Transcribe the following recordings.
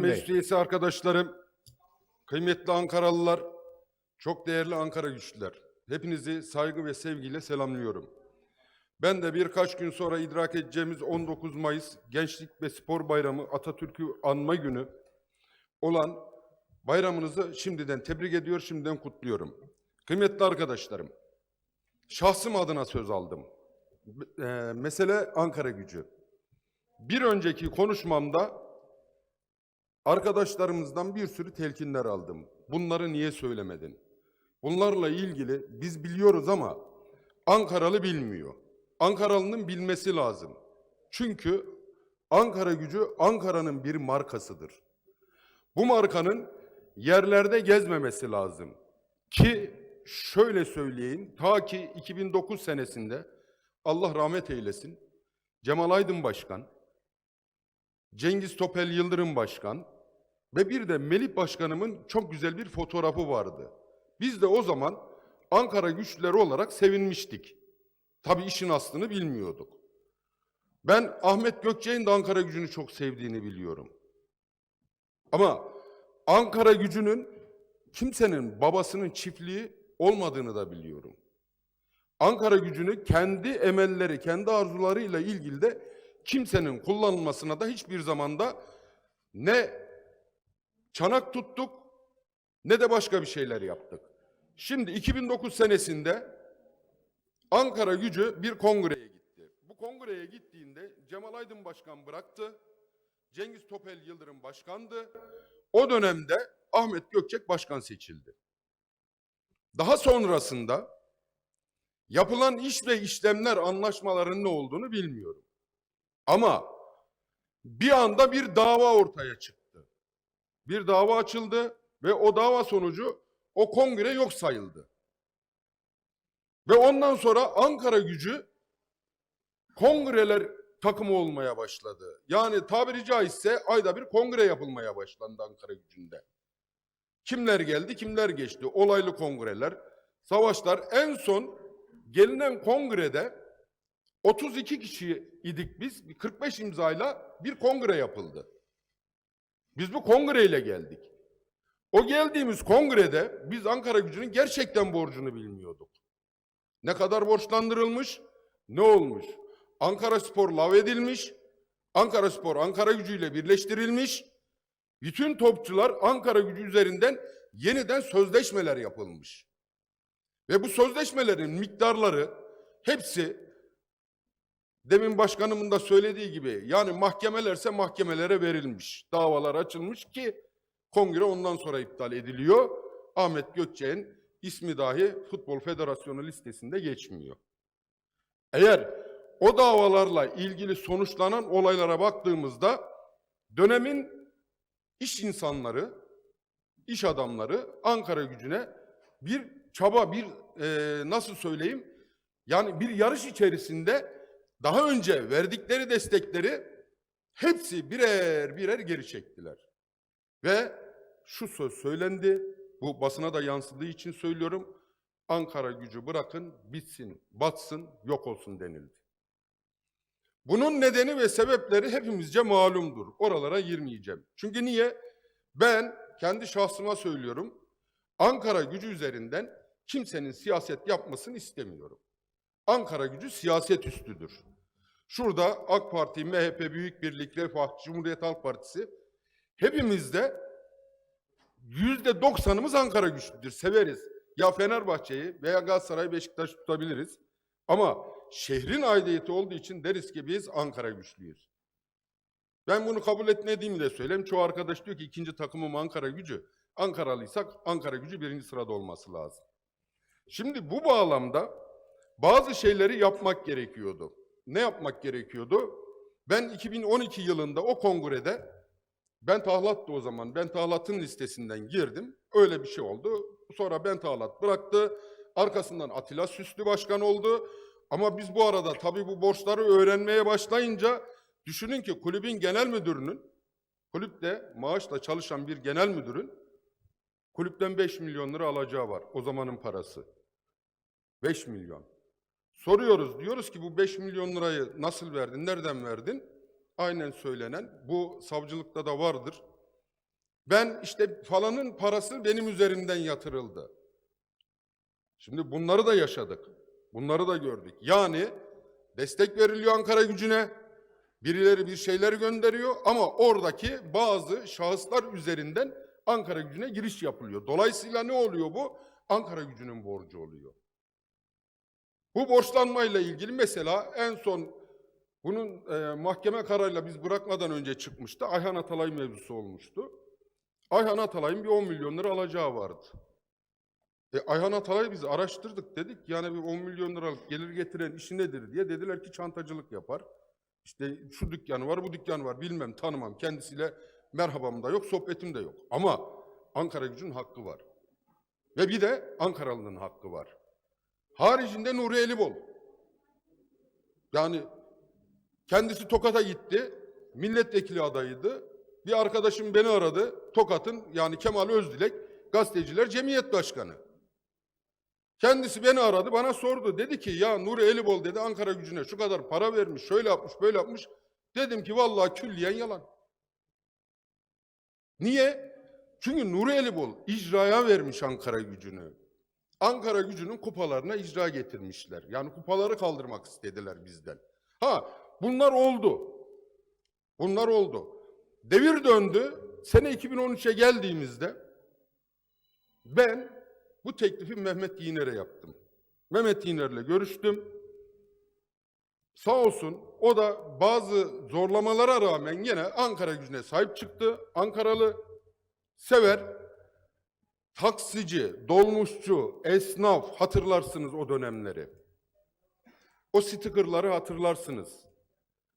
Meclis üyesi arkadaşlarım, kıymetli Ankaralılar, çok değerli Ankara güçlüler. Hepinizi saygı ve sevgiyle selamlıyorum. Ben de birkaç gün sonra idrak edeceğimiz 19 Mayıs Gençlik ve Spor Bayramı Atatürk'ü anma günü olan bayramınızı şimdiden tebrik ediyor, şimdiden kutluyorum. Kıymetli arkadaşlarım, şahsım adına söz aldım. Eee, mesele Ankara gücü. Bir önceki konuşmamda arkadaşlarımızdan bir sürü telkinler aldım. Bunları niye söylemedin? Bunlarla ilgili biz biliyoruz ama Ankaralı bilmiyor. Ankaralı'nın bilmesi lazım. Çünkü Ankara gücü Ankara'nın bir markasıdır. Bu markanın yerlerde gezmemesi lazım. Ki şöyle söyleyeyim, ta ki 2009 senesinde Allah rahmet eylesin, Cemal Aydın Başkan, Cengiz Topel Yıldırım Başkan ve bir de Melih Başkanımın çok güzel bir fotoğrafı vardı. Biz de o zaman Ankara güçlüleri olarak sevinmiştik. Tabii işin aslını bilmiyorduk. Ben Ahmet Gökçe'nin de Ankara gücünü çok sevdiğini biliyorum. Ama Ankara gücünün kimsenin babasının çiftliği olmadığını da biliyorum. Ankara gücünü kendi emelleri, kendi arzularıyla ilgili de kimsenin kullanılmasına da hiçbir zamanda ne çanak tuttuk ne de başka bir şeyler yaptık. Şimdi 2009 senesinde Ankara gücü bir kongreye gitti. Bu kongreye gittiğinde Cemal Aydın Başkan bıraktı. Cengiz Topel Yıldırım başkandı. O dönemde Ahmet Gökçek başkan seçildi. Daha sonrasında yapılan iş ve işlemler anlaşmalarının ne olduğunu bilmiyorum. Ama bir anda bir dava ortaya çıktı. Bir dava açıldı ve o dava sonucu o kongre yok sayıldı. Ve ondan sonra Ankara gücü kongreler takımı olmaya başladı. Yani tabiri caizse ayda bir kongre yapılmaya başlandı Ankara gücünde. Kimler geldi, kimler geçti? Olaylı kongreler, savaşlar. En son gelinen kongrede 32 kişi idik biz. Bir 45 imzayla bir kongre yapıldı. Biz bu kongreyle geldik. O geldiğimiz kongrede biz Ankara gücünün gerçekten borcunu bilmiyorduk. Ne kadar borçlandırılmış, ne olmuş? Ankara Spor lav edilmiş, Ankara Spor Ankara gücüyle birleştirilmiş, bütün topçular Ankara gücü üzerinden yeniden sözleşmeler yapılmış. Ve bu sözleşmelerin miktarları hepsi demin başkanımın da söylediği gibi yani mahkemelerse mahkemelere verilmiş. Davalar açılmış ki kongre ondan sonra iptal ediliyor. Ahmet Gökçek'in ismi dahi Futbol Federasyonu listesinde geçmiyor. Eğer o davalarla ilgili sonuçlanan olaylara baktığımızda dönemin iş insanları, iş adamları Ankara gücüne bir çaba, bir e, nasıl söyleyeyim, yani bir yarış içerisinde daha önce verdikleri destekleri hepsi birer birer geri çektiler. Ve şu söz söylendi, bu basına da yansıdığı için söylüyorum, Ankara gücü bırakın, bitsin, batsın, yok olsun denildi. Bunun nedeni ve sebepleri hepimizce malumdur. Oralara girmeyeceğim. Çünkü niye? Ben kendi şahsıma söylüyorum. Ankara gücü üzerinden kimsenin siyaset yapmasını istemiyorum. Ankara gücü siyaset üstüdür. Şurada AK Parti, MHP, Büyük Birlik, Refah, Cumhuriyet Halk Partisi hepimizde yüzde doksanımız Ankara güçlüdür. Severiz. Ya Fenerbahçe'yi veya Galatasaray, Beşiktaş tutabiliriz. Ama şehrin aidiyeti olduğu için deriz ki biz Ankara güçlüyüz. Ben bunu kabul etmediğimi de söyleyeyim. Çoğu arkadaş diyor ki ikinci takımım Ankara gücü. Ankaralıysak Ankara gücü birinci sırada olması lazım. Şimdi bu bağlamda bazı şeyleri yapmak gerekiyordu. Ne yapmak gerekiyordu? Ben 2012 yılında o kongrede, ben Tahlat'tı o zaman, ben Tahlat'ın listesinden girdim. Öyle bir şey oldu. Sonra ben Tahlat bıraktı. Arkasından Atilla Süslü başkan oldu. Ama biz bu arada tabii bu borçları öğrenmeye başlayınca düşünün ki kulübün genel müdürünün, kulüpte maaşla çalışan bir genel müdürün kulüpten 5 milyon lira alacağı var. O zamanın parası. 5 milyon. Soruyoruz, diyoruz ki bu 5 milyon lirayı nasıl verdin, nereden verdin? Aynen söylenen, bu savcılıkta da vardır. Ben işte falanın parası benim üzerimden yatırıldı. Şimdi bunları da yaşadık. Bunları da gördük. Yani destek veriliyor Ankara gücüne. Birileri bir şeyler gönderiyor ama oradaki bazı şahıslar üzerinden Ankara gücüne giriş yapılıyor. Dolayısıyla ne oluyor bu? Ankara gücünün borcu oluyor. Bu borçlanmayla ilgili mesela en son bunun e, mahkeme kararıyla biz bırakmadan önce çıkmıştı. Ayhan Atalay mevzusu olmuştu. Ayhan Atalay'ın bir 10 milyon lira alacağı vardı. E, Ayhan Atalay'ı biz araştırdık dedik. Yani bir 10 milyon liralık gelir getiren işi nedir diye. Dediler ki çantacılık yapar. İşte şu dükkanı var, bu dükkanı var. Bilmem, tanımam. Kendisiyle merhabam da yok, sohbetim de yok. Ama Ankara gücünün hakkı var. Ve bir de Ankaralı'nın hakkı var. Haricinde Nuri Elibol. Yani kendisi Tokat'a gitti. Milletvekili adayıydı. Bir arkadaşım beni aradı. Tokat'ın yani Kemal Özdilek gazeteciler cemiyet başkanı. Kendisi beni aradı, bana sordu. Dedi ki ya Nuri Elibol dedi Ankara gücüne şu kadar para vermiş, şöyle yapmış, böyle yapmış. Dedim ki vallahi külliyen yalan. Niye? Çünkü Nuri Elibol icraya vermiş Ankara gücünü. Ankara gücünün kupalarına icra getirmişler. Yani kupaları kaldırmak istediler bizden. Ha bunlar oldu. Bunlar oldu. Devir döndü. Sene 2013'e geldiğimizde ben bu teklifi Mehmet Yiner'e yaptım. Mehmet Yiner'le görüştüm. Sağ olsun o da bazı zorlamalara rağmen yine Ankara gücüne sahip çıktı. Ankaralı sever, taksici, dolmuşçu, esnaf hatırlarsınız o dönemleri. O stikerleri hatırlarsınız.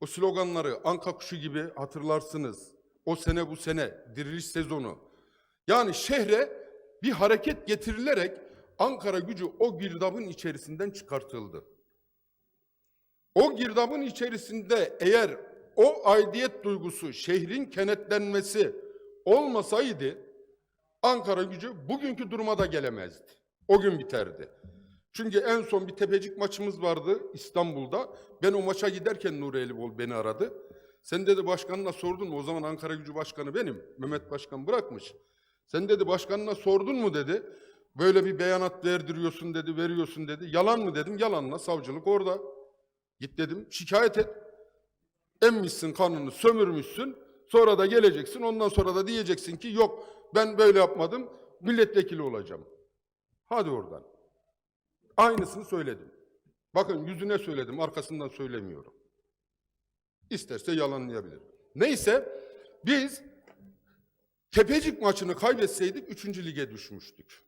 O sloganları Anka kuşu gibi hatırlarsınız. O sene bu sene diriliş sezonu. Yani şehre bir hareket getirilerek Ankara gücü o girdabın içerisinden çıkartıldı. O girdabın içerisinde eğer o aidiyet duygusu, şehrin kenetlenmesi olmasaydı Ankara gücü bugünkü duruma da gelemezdi. O gün biterdi. Çünkü en son bir tepecik maçımız vardı İstanbul'da. Ben o maça giderken Nuri Elibol beni aradı. Sen dedi başkanına sordun mu? O zaman Ankara gücü başkanı benim. Mehmet Başkan bırakmış. Sen dedi başkanına sordun mu dedi. Böyle bir beyanat verdiriyorsun dedi, veriyorsun dedi. Yalan mı dedim, yalanla savcılık orada. Git dedim, şikayet et. Emmişsin kanını, sömürmüşsün. Sonra da geleceksin, ondan sonra da diyeceksin ki yok ben böyle yapmadım, milletvekili olacağım. Hadi oradan. Aynısını söyledim. Bakın yüzüne söyledim, arkasından söylemiyorum. İsterse yalanlayabilir. Neyse, biz Tepecik maçını kaybetseydik 3. lige düşmüştük.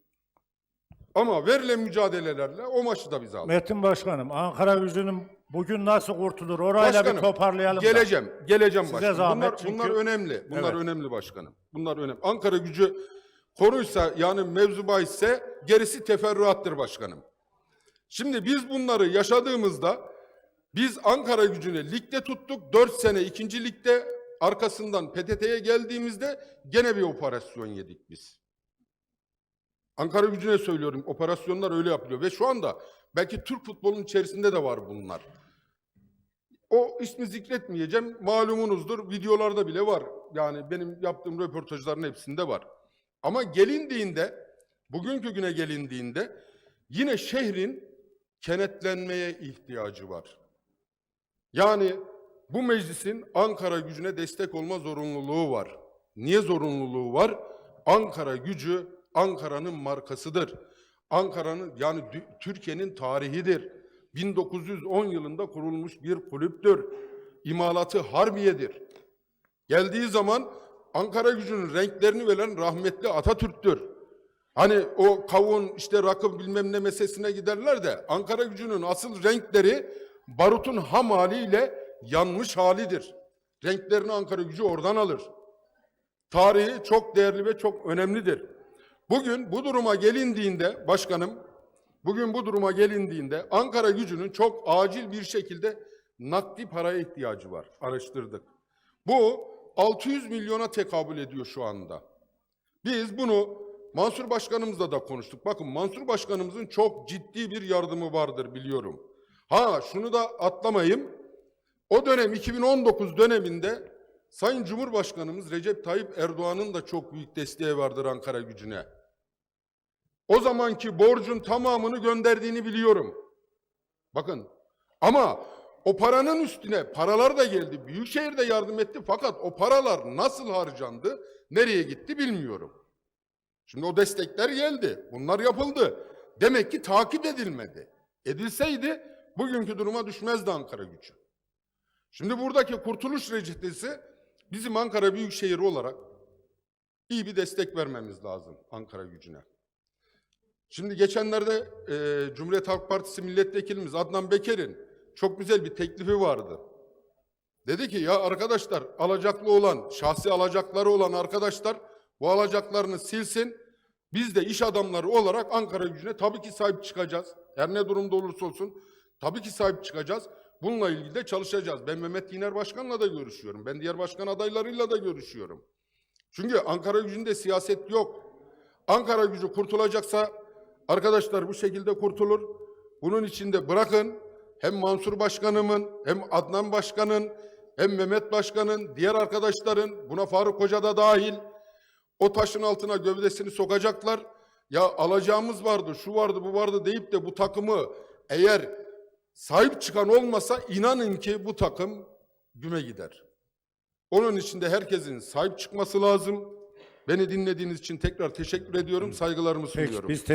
Ama verilen mücadelelerle o maçı da biz aldık. Metin Başkanım, Ankara gücünün bugün nasıl kurtulur? Orayla Başkanım, bir toparlayalım. da. Geleceğim, geleceğim Size başkanım. zahmet bunlar, çünkü- bunlar önemli. Bunlar Evet. önemli başkanım. Bunlar önemli. Ankara gücü konuysa yani mevzu bahisse gerisi teferruattır başkanım. Şimdi biz bunları yaşadığımızda biz Ankara gücünü ligde tuttuk. 4 sene ikinci ligde arkasından PTT'ye geldiğimizde gene bir operasyon yedik biz. Ankara gücüne söylüyorum operasyonlar öyle yapılıyor ve şu anda belki Türk futbolunun içerisinde de var bunlar. O ismi zikretmeyeceğim. Malumunuzdur. Videolarda bile var. Yani benim yaptığım röportajların hepsinde var. Ama gelindiğinde, bugünkü güne gelindiğinde yine şehrin kenetlenmeye ihtiyacı var. Yani bu meclisin Ankara gücüne destek olma zorunluluğu var. Niye zorunluluğu var? Ankara gücü Ankara'nın markasıdır. Ankara'nın yani Türkiye'nin tarihidir. 1910 yılında kurulmuş bir kulüptür. İmalatı Harbiye'dir. Geldiği zaman Ankara gücünün renklerini veren rahmetli Atatürk'tür. Hani o kavun işte rakı bilmem ne meselesine giderler de Ankara gücünün asıl renkleri barutun ham haliyle yanmış halidir. Renklerini Ankara gücü oradan alır. Tarihi çok değerli ve çok önemlidir. Bugün bu duruma gelindiğinde başkanım, bugün bu duruma gelindiğinde Ankara gücünün çok acil bir şekilde nakdi paraya ihtiyacı var. Araştırdık. Bu 600 milyona tekabül ediyor şu anda. Biz bunu Mansur Başkanımızla da konuştuk. Bakın Mansur Başkanımızın çok ciddi bir yardımı vardır biliyorum. Ha şunu da atlamayayım. O dönem 2019 döneminde Sayın Cumhurbaşkanımız Recep Tayyip Erdoğan'ın da çok büyük desteği vardır Ankara gücüne. O zamanki borcun tamamını gönderdiğini biliyorum. Bakın ama o paranın üstüne paralar da geldi. Büyükşehir de yardım etti fakat o paralar nasıl harcandı, nereye gitti bilmiyorum. Şimdi o destekler geldi. Bunlar yapıldı. Demek ki takip edilmedi. Edilseydi bugünkü duruma düşmezdi Ankara gücü. Şimdi buradaki kurtuluş reçetesi bizim Ankara Büyükşehir olarak iyi bir destek vermemiz lazım Ankara gücüne. Şimdi geçenlerde e, Cumhuriyet Halk Partisi milletvekilimiz Adnan Beker'in çok güzel bir teklifi vardı. Dedi ki ya arkadaşlar alacaklı olan, şahsi alacakları olan arkadaşlar bu alacaklarını silsin. Biz de iş adamları olarak Ankara gücüne tabii ki sahip çıkacağız. Her ne durumda olursa olsun tabii ki sahip çıkacağız. Bununla ilgili de çalışacağız. Ben Mehmet Diner Başkan'la da görüşüyorum. Ben diğer başkan adaylarıyla da görüşüyorum. Çünkü Ankara gücünde siyaset yok. Ankara gücü kurtulacaksa arkadaşlar bu şekilde kurtulur. Bunun içinde bırakın hem Mansur Başkanımın hem Adnan Başkan'ın hem Mehmet Başkan'ın diğer arkadaşların buna Faruk Hoca da dahil o taşın altına gövdesini sokacaklar. Ya alacağımız vardı, şu vardı, bu vardı deyip de bu takımı eğer sahip çıkan olmasa inanın ki bu takım güme gider. Onun için de herkesin sahip çıkması lazım. Beni dinlediğiniz için tekrar teşekkür ediyorum. Saygılarımı Peki sunuyorum. biz teşekkür